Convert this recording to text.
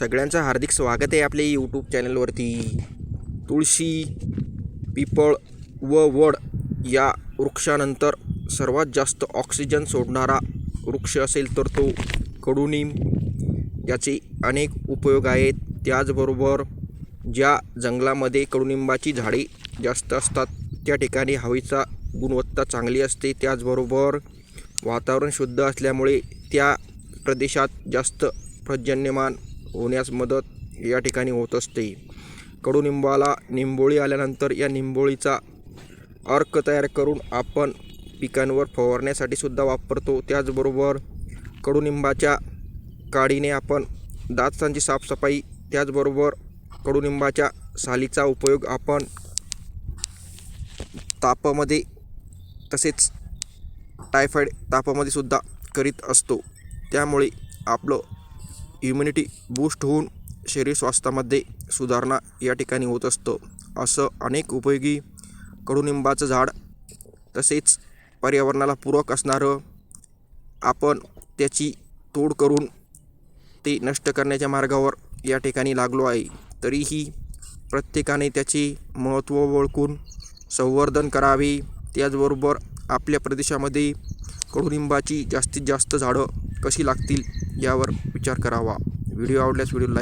सगळ्यांचं हार्दिक स्वागत आहे आपल्या यूट्यूब चॅनलवरती तुळशी पिपळ व वड या वृक्षानंतर सर्वात जास्त ऑक्सिजन सोडणारा वृक्ष असेल तर तो कडुनिंब याचे अनेक उपयोग आहेत. त्याचबरोबर ज्या जंगलामध्ये कडुनिंबाची झाडे जास्त असतात त्या ठिकाणी हवेचा गुणवत्ता चांगली असते. त्याचबरोबर वातावरण शुद्ध असल्यामुळे त्या प्रदेशात जास्त पर्जन्यमान होण्यास मदत या ठिकाणी होत असते. कडुनिंबाला निंबोळी आल्यानंतर या निंबोळीचा अर्क तयार करून आपण पिकांवर फवारण्यासाठी सुद्धा वापरतो. त्याचबरोबर कडुनिंबाच्या काडीने आपण दातांची साफसफाई त्याचबरोबर कडुनिंबाच्या सालीचा उपयोग आपण तापामध्ये तसेच टायफॉईड तापामध्ये सुद्धा करीत असतो. त्यामुळे आपलं इम्युनिटी बूस्ट होऊन शरीर स्वास्थ्यामध्ये सुधारणा या ठिकाणी होत असतं. असं अनेक उपयोगी कडुनिंबाचं झाड तसेच पर्यावरणाला पूरक असणारं आपण त्याची तोड करून ते नष्ट करण्याच्या मार्गावर या ठिकाणी लागलो आहे. तरीही प्रत्येकाने त्याचे महत्त्व ओळखून संवर्धन करावे. त्याचबरोबर आपल्या प्रदेशामध्ये कडुनिंबाची जास्तीत जास्त झाडं कशी लागतील यावर विचार करावा. व्हिडिओ आवडल्यास व्हिडिओ लाईक